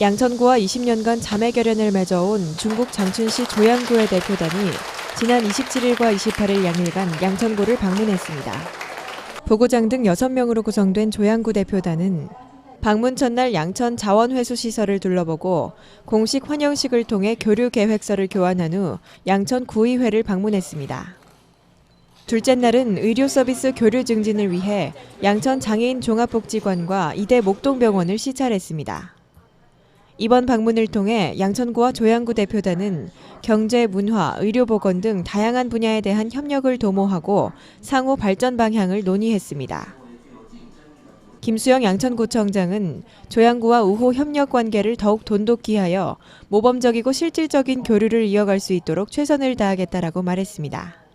양천구와 20년간 자매 결연을 맺어온 중국 장춘시 조양구의 대표단이 지난 27일과 28일 양일간 양천구를 방문했습니다. 부구장 등 6명으로 구성된 조양구 대표단은 방문 첫날 양천 자원회수 시설을 둘러보고 공식 환영식을 통해 교류 계획서를 교환한 후 양천 구의회를 방문했습니다. 둘째 날은 의료 서비스 교류 증진을 위해 양천 장애인 종합복지관과 이대 목동병원을 시찰했습니다. 이번 방문을 통해 양천구와 조양구 대표단은 경제, 문화, 의료보건 등 다양한 분야에 대한 협력을 도모하고 상호 발전 방향을 논의했습니다. 김수영 양천구청장은 조양구와 우호 협력 관계를 더욱 돈독히 하여 모범적이고 실질적인 교류를 이어갈 수 있도록 최선을 다하겠다라고 말했습니다.